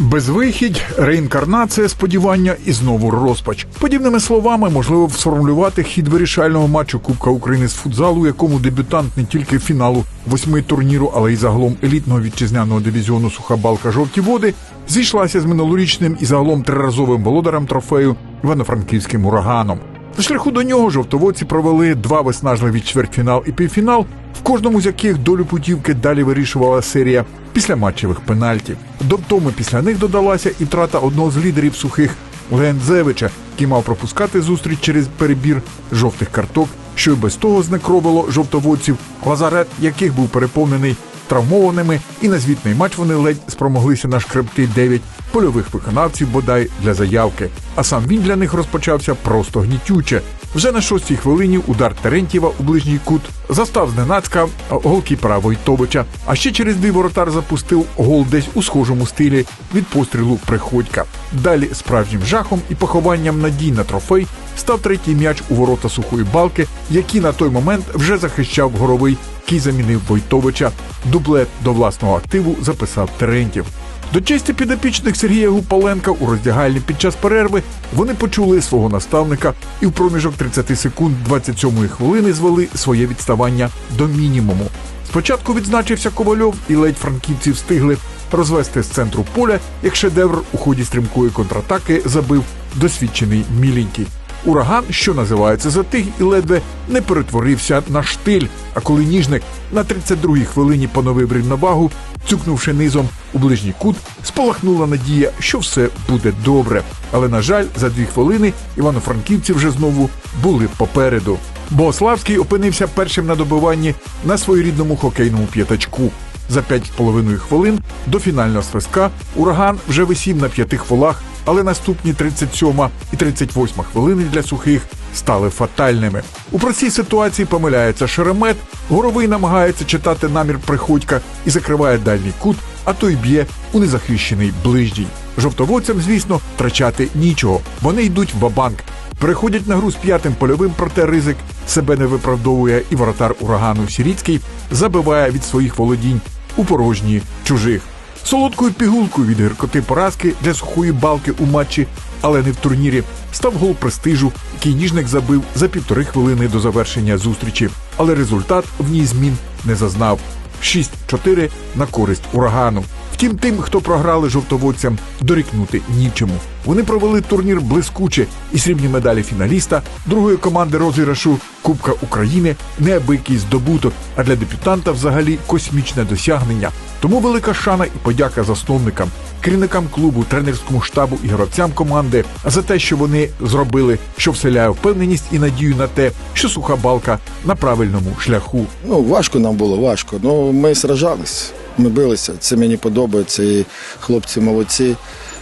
Безвихідь, реінкарнація, сподівання і знову розпач. Подібними словами можливо сформулювати хід вирішального матчу Кубка України з футзалу, якому дебютант не тільки фіналу восьми турніру, але й загалом елітного вітчизняного дивізіону Суха балка жовті води зійшлася з минулорічним і загалом триразовим володарем трофею Івано-Франківським ураганом. На шляху до нього жовтоводці провели два виснажливі чвертьфінал і півфінал, в кожному з яких долю путівки далі вирішувала серія післяматчевих пенальтів. До втоми після них додалася і втрата одного з лідерів сухих Лендзевича, який мав пропускати зустріч через перебір жовтих карток, що й без того знекровило жовтоводців, лазарет яких був переповнений травмованими, і на звітний матч вони ледь спромоглися нашкребти 9 польових виконавців бодай для заявки. А сам він для них розпочався просто гнітюче. Вже на шостій хвилині удар Терентєва у ближній кут застав зненацька голкіпера Войтовича. А ще через дві воротар запустив гол десь у схожому стилі від пострілу Приходька. Далі справжнім жахом і похованням надій на трофей став третій м'яч у ворота сухої балки, який на той момент вже захищав горовий, який замінив Войтовича. Дублет до власного активу записав Терентів. До честі підопічних Сергія Гупаленка у роздягальні під час перерви вони почули свого наставника і в проміжок 30 секунд 27-ї хвилини звели своє відставання до мінімуму. Спочатку відзначився Ковальов, і ледь франківці встигли розвести з центру поля, як шедевр у ході стрімкої контратаки забив досвідчений міленький. Ураган, що називається, затих і ледве не перетворився на штиль. А коли ніжник на 32-й хвилині поновив рівновагу, цюкнувши низом у ближній кут, спалахнула надія, що все буде добре. Але на жаль, за дві хвилини івано-франківці вже знову були попереду. Богославський опинився першим на добиванні на своєрідному хокейному п'ятачку. За п'ять з половиною хвилин до фінального свистка ураган вже висів на п'яти хвилах, але наступні 37 і 38 хвилини для сухих стали фатальними. У простій ситуації помиляється Шеремет, горовий намагається читати намір приходька і закриває дальній кут, а той б'є у незахищений ближній. Жовтоводцям, звісно, втрачати нічого. Вони йдуть в банк Переходять на гру з п'ятим польовим, проте ризик себе не виправдовує, і воротар урагану Сіріцький забиває від своїх володінь у порожні чужих. Солодкою пігулкою від гіркоти поразки для сухої балки у матчі, але не в турнірі, став гол престижу, який ніжник забив за півтори хвилини до завершення зустрічі. Але результат в ній змін не зазнав. 6-4 на користь урагану. Втім, тим, хто програли жовтоводцям, дорікнути нічому. Вони провели турнір блискуче і срібні медалі фіналіста другої команди розіграшу Кубка України неабиякий здобуток, а для дебютанта взагалі космічне досягнення. Тому велика шана і подяка засновникам, керівникам клубу, тренерському штабу і гравцям команди за те, що вони зробили, що вселяє впевненість і надію на те, що суха балка на правильному шляху. Ну, важко нам було, важко. Ну, ми сражались, ми билися. Це мені подобається. І хлопці молодці.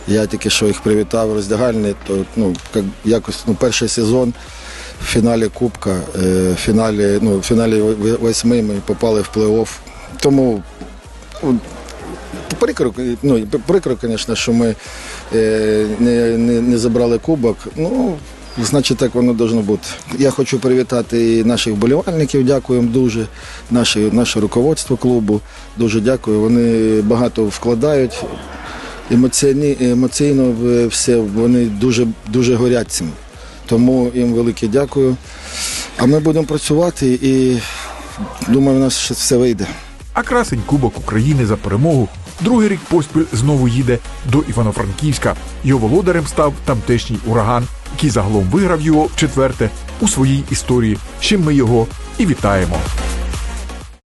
Я тільки що їх привітав роздягальні, то ну, якось ну, перший сезон в фіналі Кубка, е, в фіналі, ну, в фіналі восьми ми попали в плей-офф. Тому ну, прикро, ну, прикро, звісно, що ми е, не, не, не забрали кубок. Ну, Значить, так воно должно бути. Я хочу привітати наших болівальників, дякую їм дуже, наше, наше руководство клубу. Дуже дякую. Вони багато вкладають. Емоційні, емоційно все, вони дуже, дуже горять цим. Тому їм велике дякую. А ми будемо працювати і думаю, у нас ще все вийде. А красень Кубок України за перемогу другий рік поспіль знову їде до Івано-Франківська. Його володарем став тамтешній ураган, який загалом виграв його вчетверте четверте у своїй історії. з Чим ми його і вітаємо.